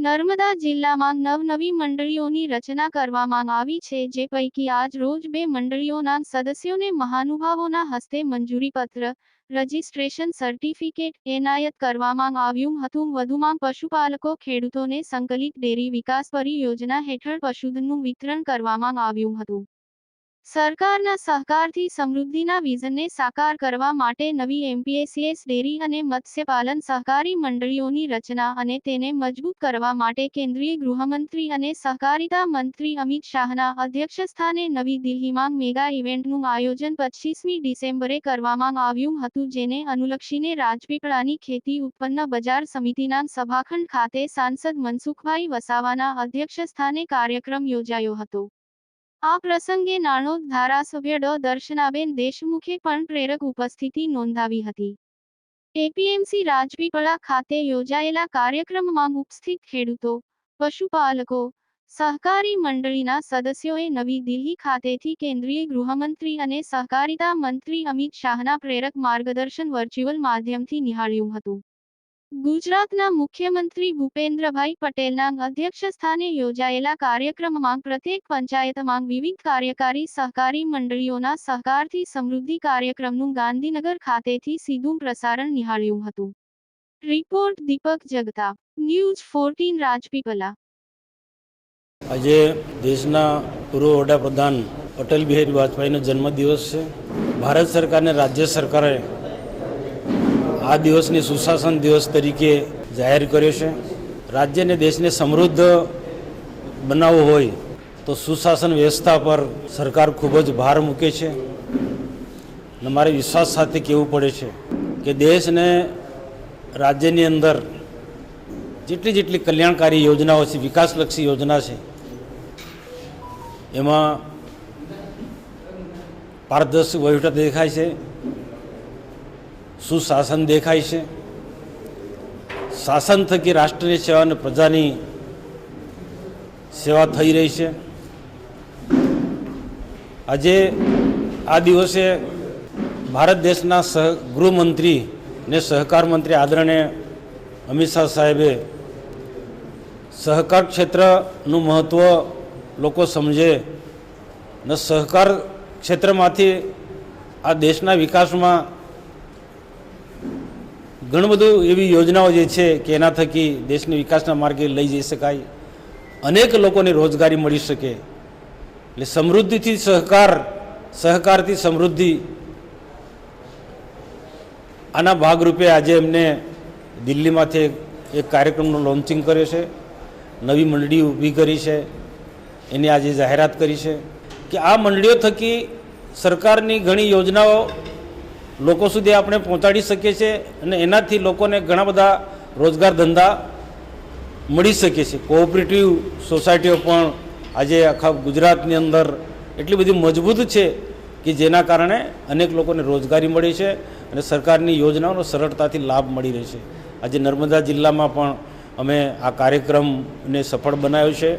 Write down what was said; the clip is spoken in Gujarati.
નર્મદા જિલ્લામાં નવનવી મંડળીઓની રચના કરવામાં આવી છે, જે પૈકી આજ રોજ બે મંડળીઓના સદસ્યોને મહાનુભાવોના હસ્તે મંજૂરીપત્ર, રજિસ્ટ્રેશન સર્ટિફિકેટ એનાયત કરવામાં આવ્યું હતું. વધુમાં પશુપાલકો, ખેડૂતોને સંકલિત ડેરી વિકાસ પરિયોજના હેઠળ પશુધનનું વિતરણ કરવામાં આવ્યું હતું. સરકારના સહકારથી સમૃદ્ધિના વિઝનને સાકાર કરવા માટે નવી એમપીએસીએસ ડેરી અને મત્સ્યપાલન સહકારી મંડળીઓની રચના અને તેને મજબૂત કરવા માટે કેન્દ્રીય ગૃહમંત્રી અને સહકારિતા મંત્રી અમિત શાહના અધ્યક્ષસ્થાને નવી દિલ્હીમાં મેગા ઇવેન્ટનું આયોજન પચીસમી ડિસેમ્બરે કરવામાં આવ્યું હતું, જેને અનુલક્ષીને રાજપીપળાની ખેતી ઉત્પન્ન બજાર સમિતિના સભાખંડ ખાતે સાંસદ મનસુખભાઈ વસાવાના અધ્યક્ષસ્થાને કાર્યક્રમ યોજાયો હતો. આ પ્રસંગે નાણોદ ધારાસભ્ય ડો. દર્શનાબેન દેશમુખે પણ પ્રેરક ઉપસ્થિતિ નોંધાવી હતી. એપીએમસી રાજપીપળા ખાતે યોજાયેલા કાર્યક્રમમાં ઉપસ્થિત ખેડૂતો, પશુપાલકો, સહકારી મંડળીના સદસ્યોએ નવી દિલ્હી ખાતેથી કેન્દ્રીય ગૃહમંત્રી અને સહકારિતા મંત્રી અમિત શાહના પ્રેરક માર્ગદર્શન વર્ચ્યુઅલ માધ્યમથી નિહાળ્યું હતું. ગુજરાતના મુખ્યમંત્રી ભૂપેન્દ્રભાઈ પટેલના અધ્યક્ષસ્થાને યોજાયેલા કાર્યક્રમમાં પ્રત્યેક પંચાયતમાં વિવિધ કાર્યકારી સહકારી મંડળીઓના સહકારથી સમૃદ્ધિ કાર્યક્રમનું ગાંધીનગર ખાતેથી સીધું પ્રસારણ નિહાળ્યું હતું. Report Deepak Jagtap, news fourteen, Rajpipla. આજે દેશના પૂર્વ વડાપ્રધાન અટલ બિહારી વાજપેયીનો જન્મદિવસ છે. ભારત સરકારને રાજ્ય સરકારે આ દિવસને સુશાસન દિવસ તરીકે જાહેર કર્યો છે. રાજ્યને દેશને સમૃદ્ધ બનાવવો હોય તો સુશાસન વ્યવસ્થા પર સરકાર ખૂબ જ ભાર મૂકે છે અને મારે વિશ્વાસ સાથે કહેવું પડે છે કે દેશને રાજ્યની અંદર જેટલી જેટલી કલ્યાણકારી યોજનાઓ છે, વિકાસલક્ષી યોજના છે, એમાં પારદર્શક વહીવટ દેખાય છે. સુશાસન દેખાય છે? શાસન થકી રાષ્ટ્રની સેવા અને પ્રજાની સેવા થઈ રહી છે. આજે આ દિવસે ભારત દેશના સહ, ગૃહમંત્રી ને સહકાર મંત્રી આદરણીય અમિત શાહ સાહેબે સહકાર ક્ષેત્રનું મહત્ત્વ લોકો સમજે ને સહકાર ક્ષેત્રમાંથી આ દેશના વિકાસમાં ઘણું બધું એવી યોજનાઓ જે છે કે એના થકી દેશને વિકાસના માર્ગે લઈ જઈ શકાય. અનેક લોકોને રોજગારી મળી શકે. એટલે સમૃદ્ધિથી સહકાર, સહકારથી સમૃદ્ધિ. આના ભાગરૂપે આજે એમને દિલ્હીમાંથી એક- કાર્યક્રમનું લોન્ચિંગ કર્યો છે. નવી મંડળી ઊભી કરી છે. એની આજે જાહેરાત કરી છે. કે આ મંડળીઓ થકી સરકારની ઘણી યોજનાઓ લોકો સુધી આપણે પહોંચાડી શકીએ છીએ અને એનાથી લોકોને ઘણા બધા રોજગાર ધંધા મળી શકે છે. કોઓપરેટિવ સોસાયટીઓ પણ આજે આખા ગુજરાતની અંદર એટલી બધી મજબૂત છે કે જેના કારણે અનેક લોકોને રોજગારી મળી છે અને સરકારની યોજનાઓનો સરળતાથી લાભ મળી રહે છે. આજે નર્મદા જિલ્લામાં પણ અમે આ કાર્યક્રમને સફળ બનાવ્યો છે.